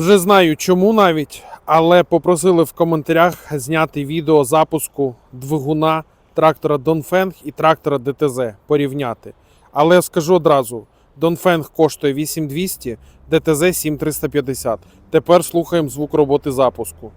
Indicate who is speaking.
Speaker 1: Вже знаю чому навіть, але попросили в коментарях зняти відео запуску двигуна трактора Донфенг і трактора ДТЗ порівняти. Але скажу одразу: Донфенг коштує 8200, ДТЗ 7350. Тепер слухаємо звук роботи запуску.